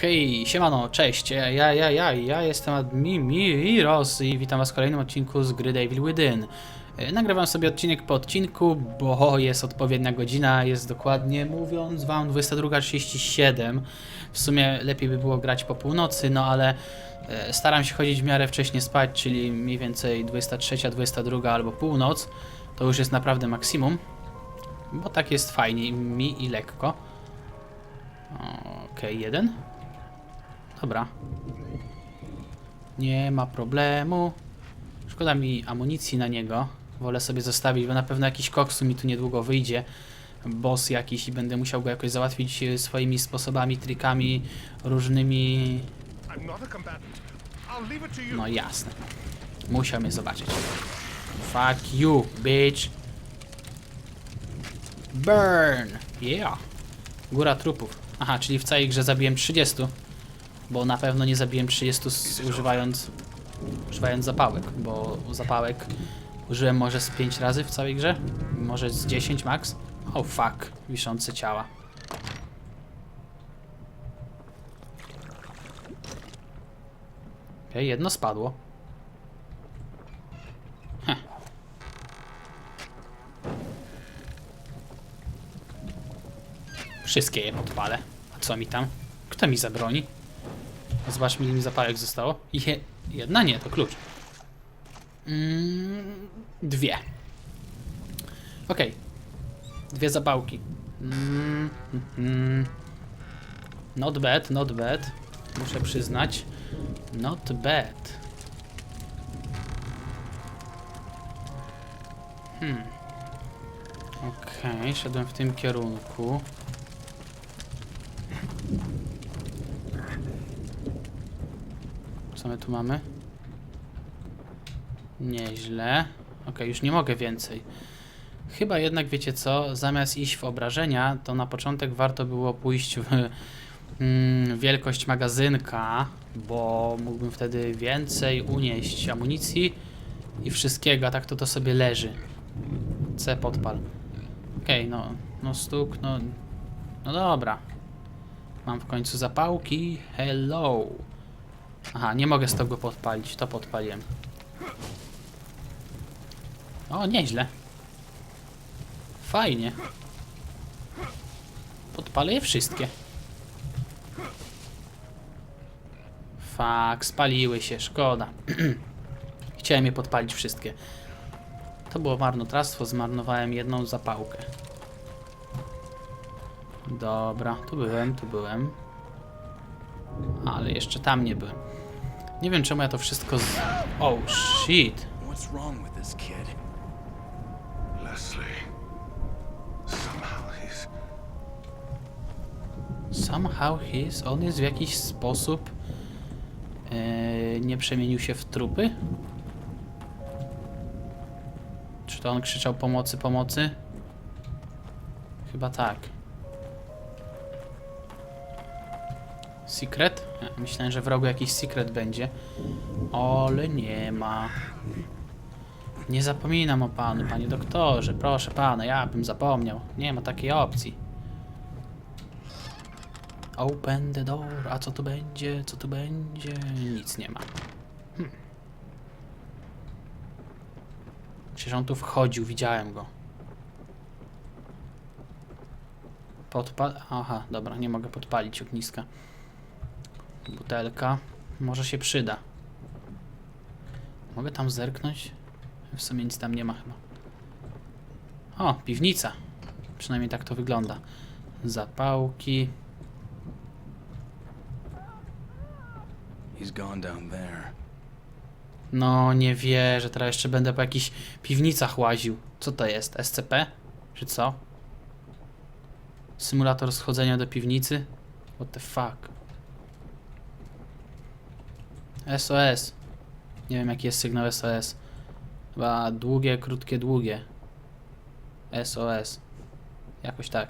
Hej, siemano, cześć, ja, ja, ja, ja, ja jestem Admiros i witam was w kolejnym odcinku z gry Devil Within. E, Nagrywam sobie odcinek po odcinku, bo jest odpowiednia godzina, jest dokładnie mówiąc wam 22.37. W sumie lepiej by było grać po północy, no ale e, staram się chodzić w miarę wcześnie spać, czyli mniej więcej 23, 22 albo północ. To już jest naprawdę maksimum, bo tak jest fajnie mi i lekko. Okej, jeden. Dobra. Nie ma problemu. Szkoda mi amunicji na niego. Wolę sobie zostawić, bo na pewno jakiś koksu mi tu niedługo wyjdzie. Boss jakiś i będę musiał go jakoś załatwić e, swoimi sposobami, trikami, różnymi... No jasne. Musiał mnie zobaczyć. Fuck you, bitch. Burn! Yeah. Góra trupów. Aha, czyli w całej grze zabiłem 30. Bo na pewno nie zabiłem 30 z, używając używając zapałek, bo zapałek użyłem może z 5 razy w całej grze, może z 10 max. Oh fuck, wiszące ciała. Okej, jedno spadło. Wszystkie je podpalę. A co mi tam? Kto mi zabroni? Zobaczmy, ile mi zapałek zostało. Je, jedna nie, to klucz. Mm, dwie. Okej. Dwie zapałki. Mm, mm. Not bad, not bad. Muszę przyznać. Not bad. Hmm. Okej, szedłem w tym kierunku. Co my tu mamy? Nieźle. Okej, już nie mogę więcej. Chyba jednak wiecie co, zamiast iść w obrażenia, to na początek warto było pójść w mm, wielkość magazynka, bo mógłbym wtedy więcej unieść amunicji i wszystkiego, a tak to to sobie leży. C podpal. Okej, no, no stuk, no, no dobra. Mam w końcu zapałki. Hello. Aha, nie mogę z tego podpalić, to podpaliłem. O, nieźle. Fajnie. Podpalę je wszystkie. Fak, spaliły się, szkoda. Chciałem je podpalić wszystkie. To było marnotrawstwo, zmarnowałem jedną zapałkę. Dobra, tu byłem, tu byłem. Ale jeszcze tam nie byłem. Nie wiem czemu ja to wszystko z... Oh shit. What's wrong with this kid? Leslie. Somehow he's. Somehow his, on jest w jakiś sposób e, nie przemienił się w trupy? Czy to on krzyczał pomocy, pomocy? Chyba tak. Secret? Ja Myślałem, że w rogu jakiś secret będzie. Ale nie ma. Nie zapominam o panu, panie doktorze. Proszę pana, ja bym zapomniał. Nie ma takiej opcji. Open the door. A co tu będzie? Co tu będzie? Nic nie ma. Hmm. Przecież on tu wchodził, widziałem go. Podpal... Aha, dobra, nie mogę podpalić ogniska. Butelka. Może się przyda. Mogę tam zerknąć? W sumie nic tam nie ma chyba. O, piwnica. Przynajmniej tak to wygląda. Zapałki. No, nie wierzę, teraz jeszcze będę po jakichś piwnicach łaził. Co to jest? SCP? Czy co? Symulator schodzenia do piwnicy? What the fuck? SOS. Nie wiem jaki jest sygnał SOS. Chyba długie, krótkie, długie. SOS. Jakoś tak.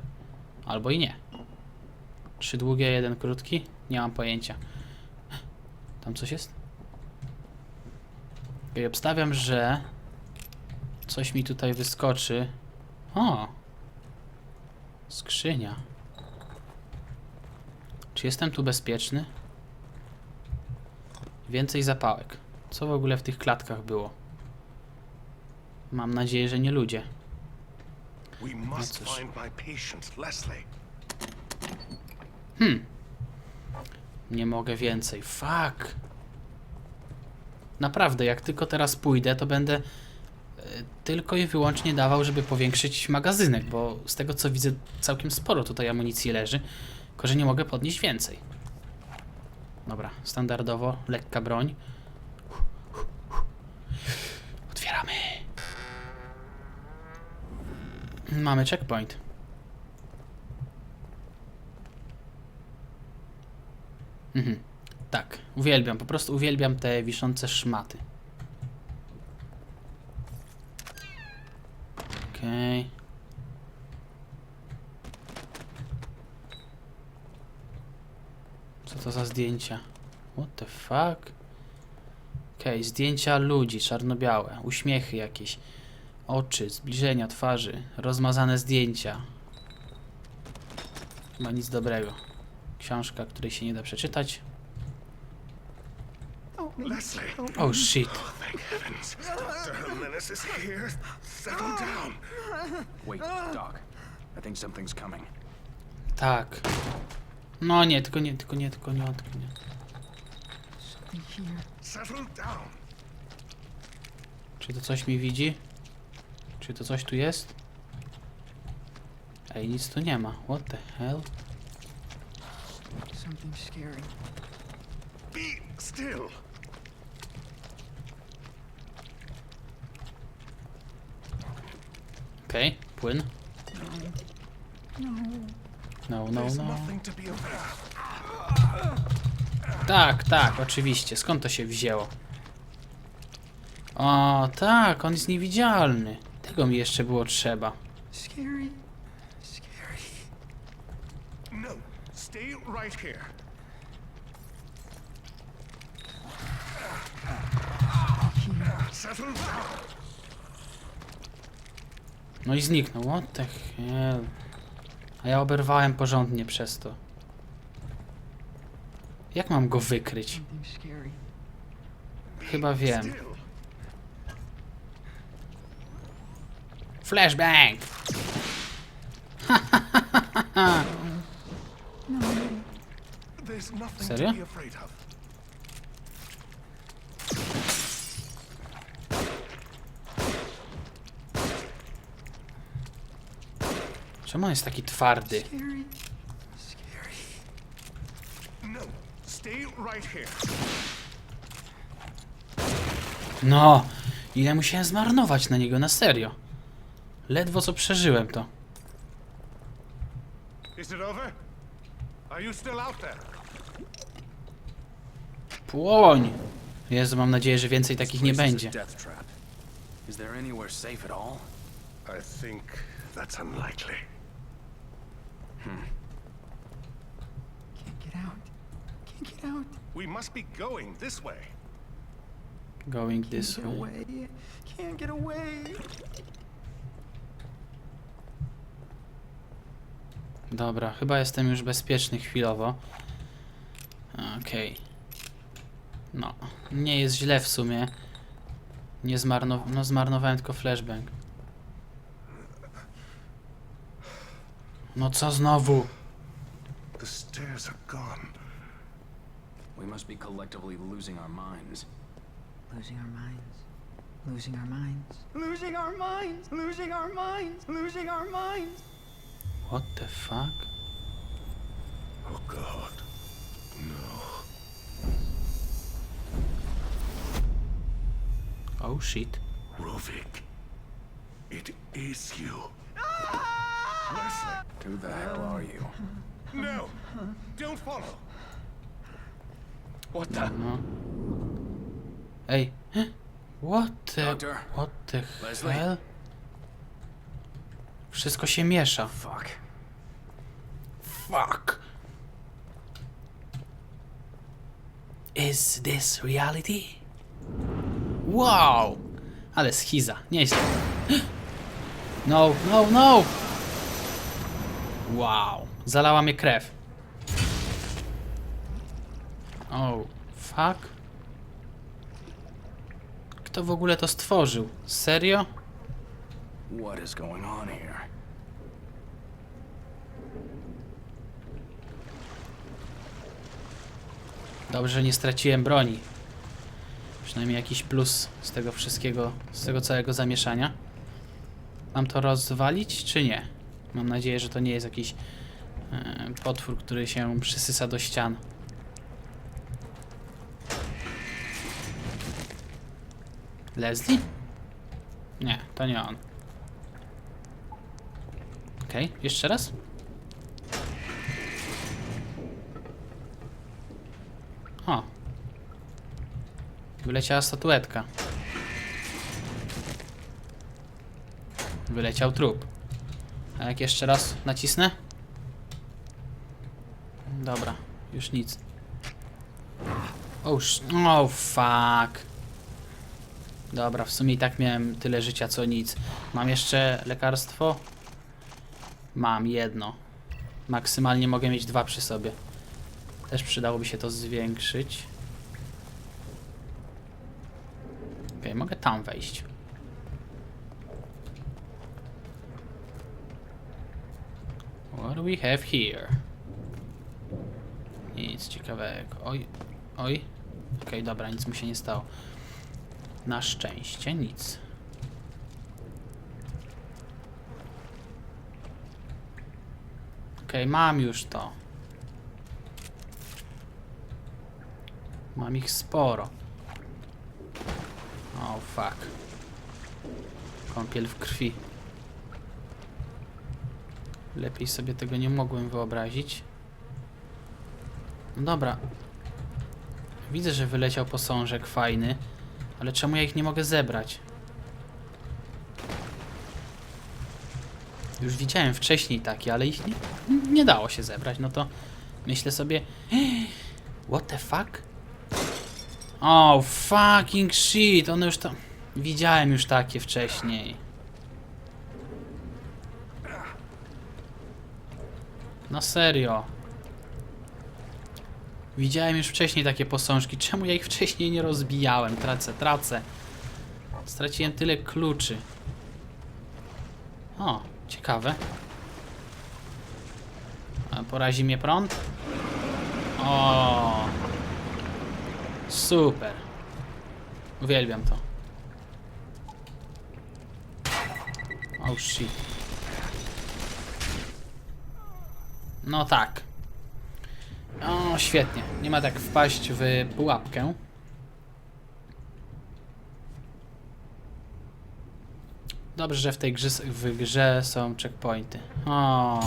Albo i nie. Trzy długie, jeden krótki? Nie mam pojęcia. Tam coś jest? I obstawiam, że coś mi tutaj wyskoczy. O! Skrzynia. Czy jestem tu bezpieczny? Więcej zapałek. Co w ogóle w tych klatkach było? Mam nadzieję, że nie ludzie. Cóż. patient, Leslie. Nie mogę więcej. Fuck. Naprawdę, jak tylko teraz pójdę, to będę e, tylko i wyłącznie dawał, żeby powiększyć magazynek, bo z tego co widzę, całkiem sporo tutaj amunicji leży, tylko że nie mogę podnieść więcej. Dobra, standardowo, lekka broń. Otwieramy. Mamy checkpoint. Mhm. Tak, uwielbiam, po prostu uwielbiam te wiszące szmaty. Okej. Co to za zdjęcia? What the fuck? Okej, zdjęcia ludzi, czarno-białe, uśmiechy jakieś, oczy, zbliżenia twarzy, rozmazane zdjęcia. Chyba nic dobrego. Książka, której się nie da przeczytać. Oh shit. Thank heavens. Dr. Jimenez is here. Settle down. Wait, Doc. I think something's coming. Tak. No nie, tylko nie, tylko nie, tylko nie, tylko nie. Czy to coś mi widzi? Czy to coś tu jest? Ej, nic tu nie ma. What the hell? Something scary. Be still. Okej, płyn. No, no, No. afraid of. Tak, tak, oczywiście. Skąd to się wzięło? O, tak, on jest niewidzialny. Tego mi jeszcze było trzeba. Scary. Scary. No. Stay right here. Settle down. No i zniknął. What the hell? A ja oberwałem porządnie przez to. Jak mam go wykryć? Chyba wiem. Flashbang! Serio? to be afraid of. Czemu on jest taki twardy? Scary. Scary. No. Stay right here. No, ile musiałem zmarnować na niego, na serio. Ledwo co przeżyłem to. Is it over? Are you still out there? Płoń! Jezu, mam nadzieję, że więcej takich nie będzie. Is there anywhere safe at all? I think that's unlikely. Can't get out. Can't get out. We must be going this way. Going Can't this get way. away. Can't get away. Dobra, chyba jestem już bezpieczny chwilowo. Okej. No, nie jest źle w sumie. Nie zmarnow no, zmarnowałem tylko flashbang. No co znowu? The stairs are gone. We must be collectively losing our minds. Losing our minds. Losing our minds. Losing our minds. Losing our minds. Losing our minds. What the fuck? Oh God. No. Oh shit. Rovik. It is you. Leslie. Who the hell are you? No. Don't follow. What the? No. Ej. What the... Doctor? What the Leslie? hell? Wszystko się miesza. Fuck. Fuck. Is this reality? Wow! Ale schiza, nieźle. No, no, no! Wow, zalała mnie krew. Oh, fuck. Kto w ogóle to stworzył? Serio? What is going on here? Dobrze, że nie straciłem broni. Przynajmniej jakiś plus z tego wszystkiego, z tego całego zamieszania. Mam to rozwalić, czy nie? Mam nadzieję, że to nie jest jakiś e, potwór, który się przysysa do ścian. Leslie? Nie, to nie on. Okej, jeszcze raz? O. Wyleciała statuetka. Wyleciał trup. A jak jeszcze raz nacisnę? Dobra, już nic. Oh, oh fuck. Dobra, w sumie i tak miałem tyle życia co nic. Mam jeszcze lekarstwo? Mam jedno. Maksymalnie mogę mieć dwa przy sobie. Też przydałoby się to zwiększyć. Okej, mogę tam wejść. What do we have here? Nic ciekawego. Oj, oj. Okej, dobra, nic mu się nie stało. Na szczęście nic. Okej, mam już to. Mam ich sporo. O, fuck. Kąpiel w krwi. Lepiej sobie tego nie mogłem wyobrazić. No dobra. Widzę, że wyleciał posążek fajny, ale czemu ja ich nie mogę zebrać? Już widziałem wcześniej takie, ale ich nie, nie dało się zebrać. No to myślę sobie... What the fuck? Oh, fucking shit, one już tam... Widziałem już takie wcześniej. No serio. Widziałem już wcześniej takie posążki. Czemu ja ich wcześniej nie rozbijałem? Tracę, tracę. Straciłem tyle kluczy. O, ciekawe. A porazi mnie prąd? O. Super. Uwielbiam to. Oh shit. No tak. O, świetnie. Nie ma tak wpaść w pułapkę. Dobrze, że w tej grze, w grze są checkpointy. O.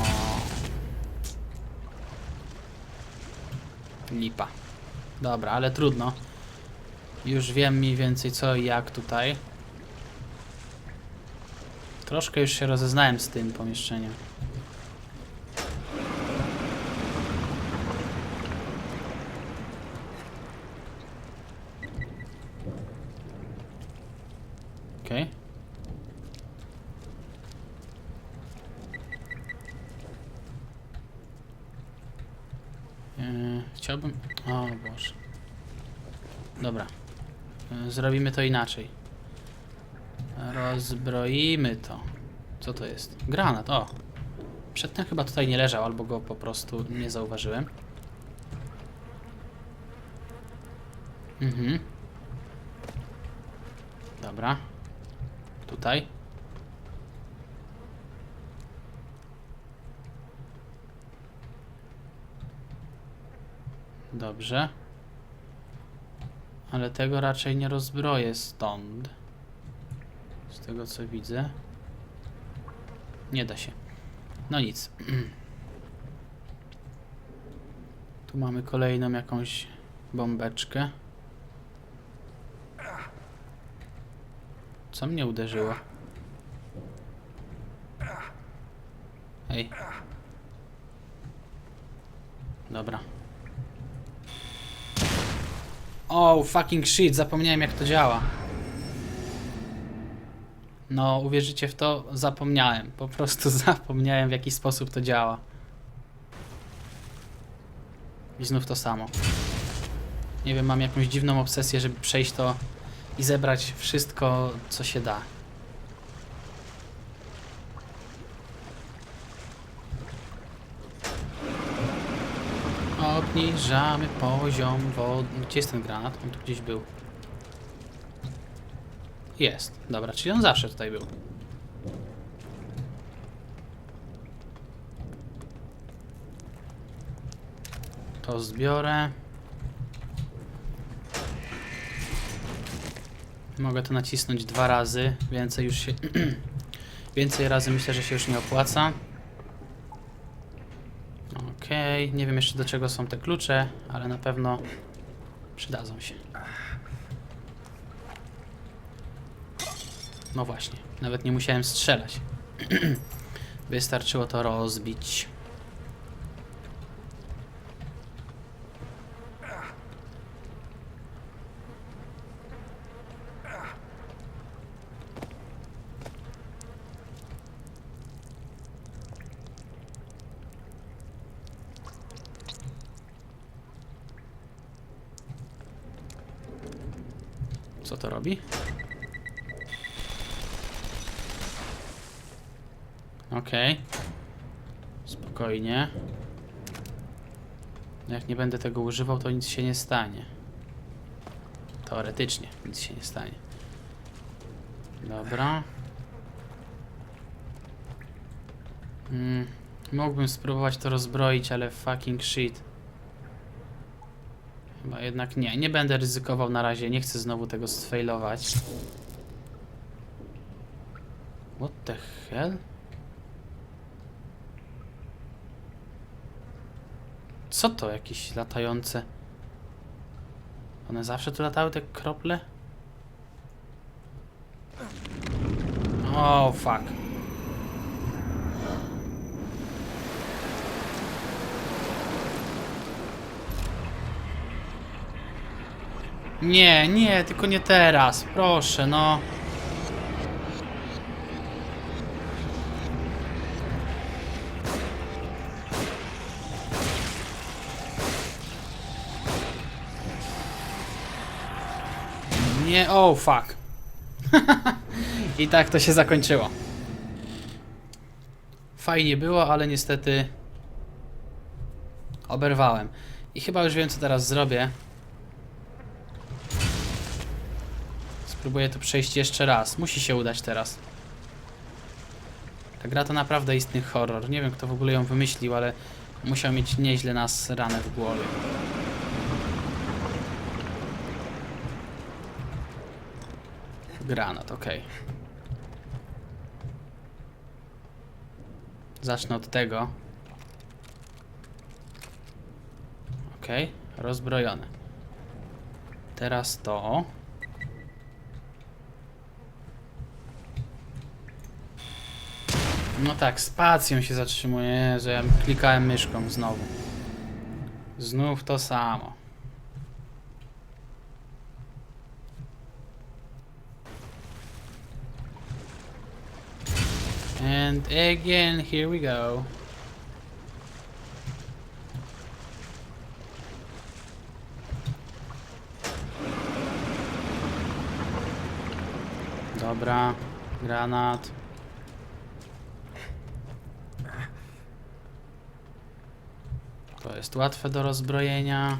Lipa. Dobra, ale trudno. Już wiem mniej więcej co i jak tutaj. Troszkę już się rozeznałem z tym pomieszczeniem. Okej. Yy, chciałbym... O Boże. Dobra. Yy, Zrobimy to inaczej. Rozbroimy to. Co to jest? Granat, o. Przedtem chyba tutaj nie leżał, albo go po prostu nie zauważyłem. Mhm. Dobra. Tutaj. Dobrze. Ale tego raczej nie rozbroję stąd. Z tego co widzę. Nie da się. No nic. Tu mamy kolejną jakąś bombeczkę. Co mnie uderzyło? Ej. Dobra. Oh, fucking shit, zapomniałem jak to działa. No, uwierzycie w to? Zapomniałem. Po prostu zapomniałem w jaki sposób to działa. I znów to samo. Nie wiem, mam jakąś dziwną obsesję, żeby przejść to i zebrać wszystko, co się da. Obniżamy poziom wody. Gdzie jest ten granat? On tu gdzieś był. Jest. Dobra, czyli on zawsze tutaj był. To zbiorę. Mogę to nacisnąć dwa razy. Więcej już się. Więcej razy myślę, że się już nie opłaca. Okej, nie wiem jeszcze do czego są te klucze, ale na pewno przydadzą się. No właśnie, nawet nie musiałem strzelać. Wystarczyło to rozbić. Co to robi? Okej. Spokojnie. Jak nie będę tego używał, to nic się nie stanie. Teoretycznie nic się nie stanie. Dobra. Mm, mógłbym spróbować to rozbroić, ale fucking shit. Chyba jednak nie. Nie będę ryzykował na razie. Nie chcę znowu tego sfailować. What the hell? Co to? Jakieś latające... One zawsze tu latały, te krople? Oh, fuck. Nie, nie, tylko nie teraz. Proszę, no. Nie, oh fuck. I tak to się zakończyło. Fajnie było, ale niestety oberwałem. I chyba już wiem, co teraz zrobię. Spróbuję to przejść jeszcze raz. Musi się udać teraz. Ta gra to naprawdę istny horror. Nie wiem, kto w ogóle ją wymyślił, ale musiał mieć nieźle nas ranę w głowie. Granat, okej. Zacznę od tego. Okej, rozbrojone. Teraz to. No tak, spacją się zatrzymuje, że ja klikałem myszką znowu. Znów to samo. And again, here we go. Dobra, granat. Jest łatwe do rozbrojenia.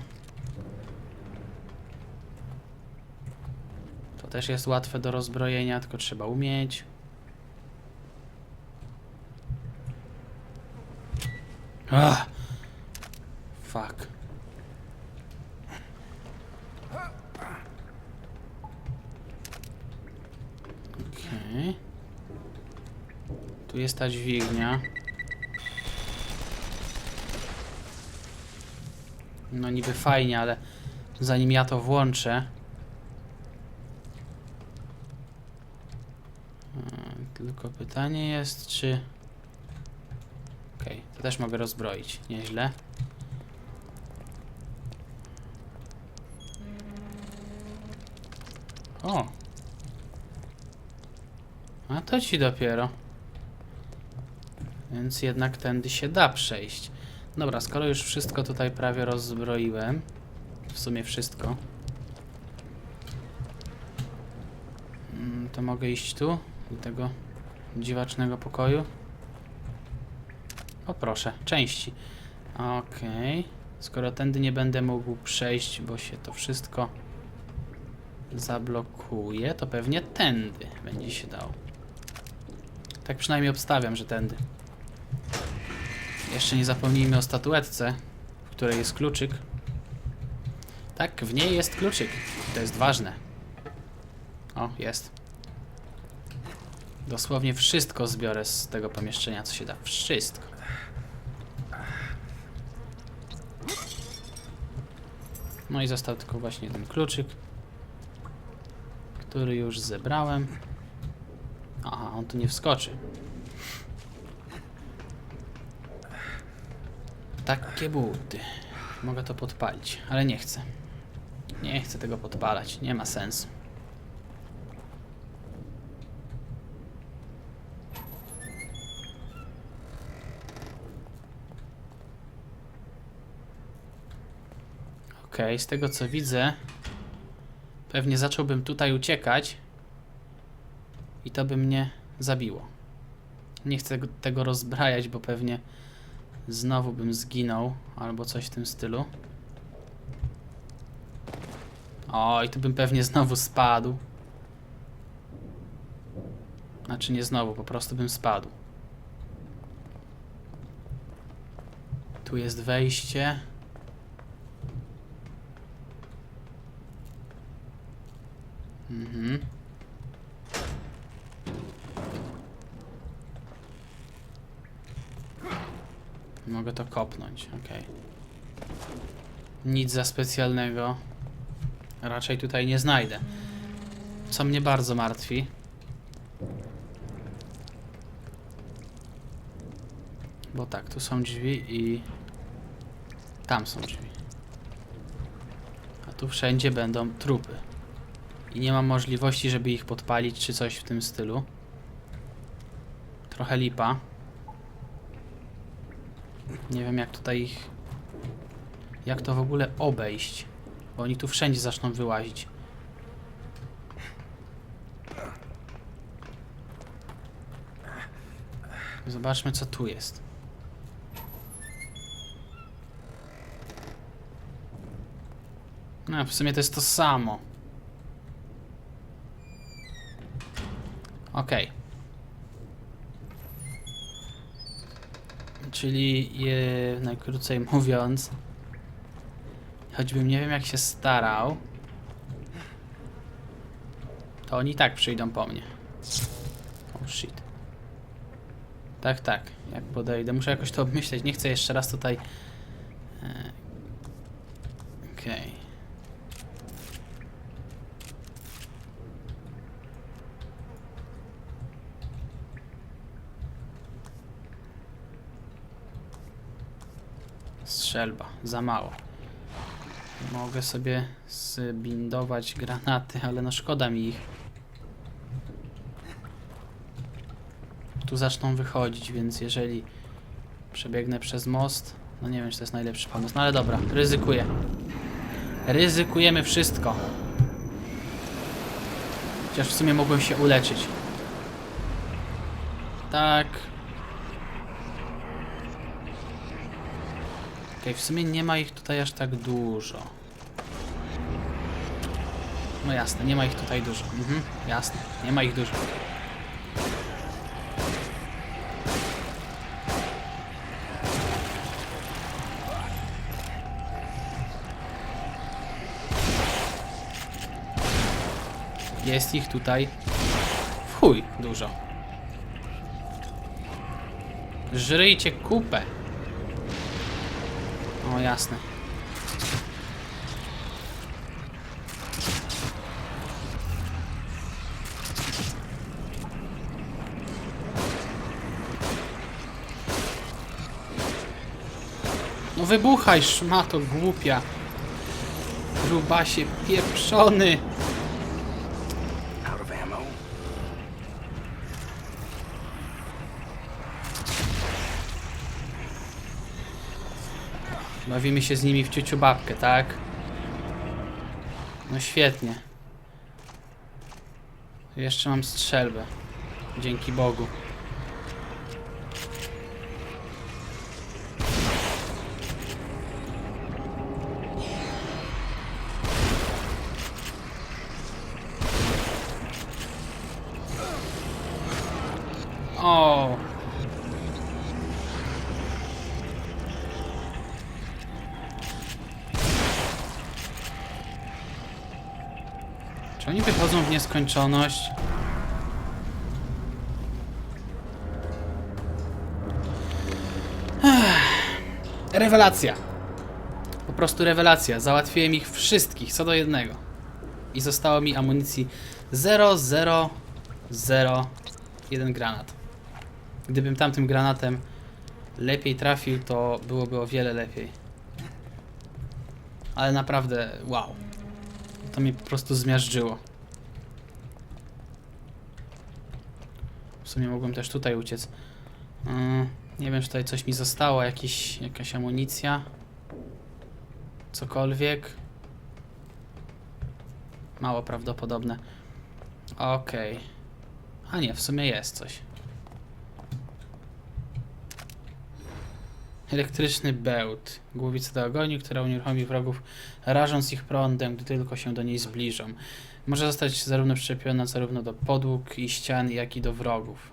To też jest łatwe do rozbrojenia, tylko trzeba umieć. Ah. Fuck. Okej. Tu jest ta dźwignia. No niby fajnie, ale zanim ja to włączę... Hmm, Tylko pytanie jest, czy... Okej, to też mogę rozbroić. Nieźle. O! A to ci dopiero. Więc jednak tędy się da przejść. Dobra, skoro już wszystko tutaj prawie rozbroiłem, w sumie wszystko. Mm, To mogę iść tu, do tego dziwacznego pokoju. O proszę, części. Okej. Skoro tędy nie będę mógł przejść, bo się to wszystko zablokuje, to pewnie tędy będzie się dało. Tak przynajmniej obstawiam, że tędy. Jeszcze nie zapomnijmy o statuetce, w której jest kluczyk. Tak, w niej jest kluczyk. To jest ważne. O, jest. Dosłownie wszystko zbiorę z tego pomieszczenia, co się da. Wszystko. No i został tylko właśnie ten kluczyk, który już zebrałem. Aha, on tu nie wskoczy. Takie buty. Mogę to podpalić, ale nie chcę. Nie chcę tego podpalać, nie ma sensu. Okej, z tego co widzę, pewnie zacząłbym tutaj uciekać i to by mnie zabiło. Nie chcę tego rozbrajać, bo pewnie znowu bym zginął albo coś w tym stylu. O, i tu bym pewnie znowu spadł. Znaczy nie znowu, po prostu bym spadł. Tu jest wejście. Mhm. Mogę to kopnąć, okej. Nic za specjalnego. Raczej tutaj nie znajdę. Co mnie bardzo martwi. Bo tak, tu są drzwi i... Tam są drzwi. A tu wszędzie będą trupy. I nie mam możliwości, żeby ich podpalić czy coś w tym stylu. Trochę lipa. Nie wiem jak tutaj ich... Jak to w ogóle obejść? Bo oni tu wszędzie zaczną wyłazić. Zobaczmy co tu jest. No, w sumie to jest to samo. Okej. Czyli je, najkrócej mówiąc, choćbym nie wiem jak się starał, to oni tak przyjdą po mnie. Oh shit. Tak, tak, jak podejdę. Muszę jakoś to obmyśleć. Nie chcę jeszcze raz tutaj. e, Okej. Strzelba, za mało. Mogę sobie zbindować granaty, ale no szkoda mi ich. Tu zaczną wychodzić, więc jeżeli przebiegnę przez most, no nie wiem, czy to jest najlepszy pomysł, no ale dobra, ryzykuję. Ryzykujemy wszystko. Chociaż w sumie mogłem się uleczyć. Tak. Okej, w sumie nie ma ich tutaj aż tak dużo. No jasne, nie ma ich tutaj dużo. Mhm, jasne, nie ma ich dużo. Jest ich tutaj w dużo. Żryjcie kupę. O, jasne. No wybuchaj, szmato głupia. Grubasie pieprzony. Bawimy się z nimi w ciuciu babkę, tak? No świetnie. Jeszcze mam strzelbę. Dzięki Bogu. Oni wychodzą w nieskończoność? Rewelacja. Po prostu rewelacja. Załatwiłem ich wszystkich, co do jednego. I zostało mi amunicji 0, 0, 0, jeden granat. Gdybym tamtym granatem lepiej trafił, to byłoby o wiele lepiej. Ale naprawdę, wow. To mnie po prostu zmiażdżyło. W sumie mogłem też tutaj uciec. Yy, nie wiem, czy tutaj coś mi zostało, jakiś, jakaś amunicja. Cokolwiek. Mało prawdopodobne. Okej. A nie, w sumie jest coś. Elektryczny bełt. Głowica do agoni, która unieruchomi wrogów, rażąc ich prądem, gdy tylko się do niej zbliżą. Może zostać zarówno przyczepiona zarówno do podłóg i ścian, jak i do wrogów.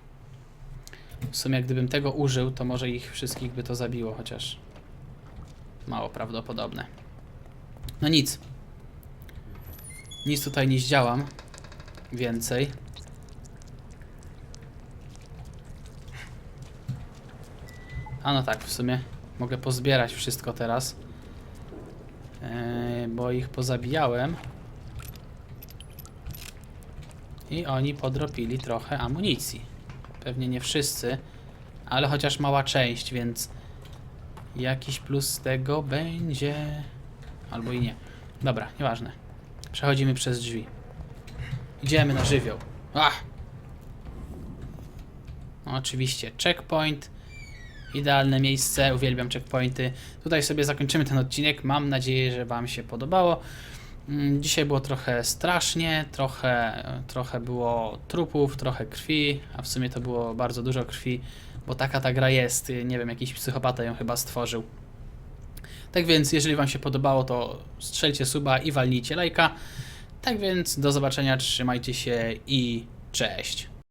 W sumie, gdybym tego użył, to może ich wszystkich by to zabiło, chociaż mało prawdopodobne. No nic. Nic tutaj nie zdziałam. Więcej. A no tak, w sumie mogę pozbierać wszystko teraz. Yy, bo ich pozabijałem. I oni podropili trochę amunicji. Pewnie nie wszyscy, ale chociaż mała część, więc jakiś plus z tego będzie. Albo i nie. Dobra, nieważne. Przechodzimy przez drzwi. Idziemy na żywioł. Ach! No, oczywiście, checkpoint. Idealne miejsce, uwielbiam checkpointy. Tutaj sobie zakończymy ten odcinek. Mam nadzieję, że Wam się podobało. Mm, Dzisiaj było trochę strasznie, trochę, trochę było trupów, trochę krwi, a w sumie to było bardzo dużo krwi, bo taka ta gra jest. Nie wiem, jakiś psychopata ją chyba stworzył. Tak więc, jeżeli Wam się podobało, to strzelcie suba i walnijcie lajka. Tak więc, do zobaczenia, trzymajcie się i cześć.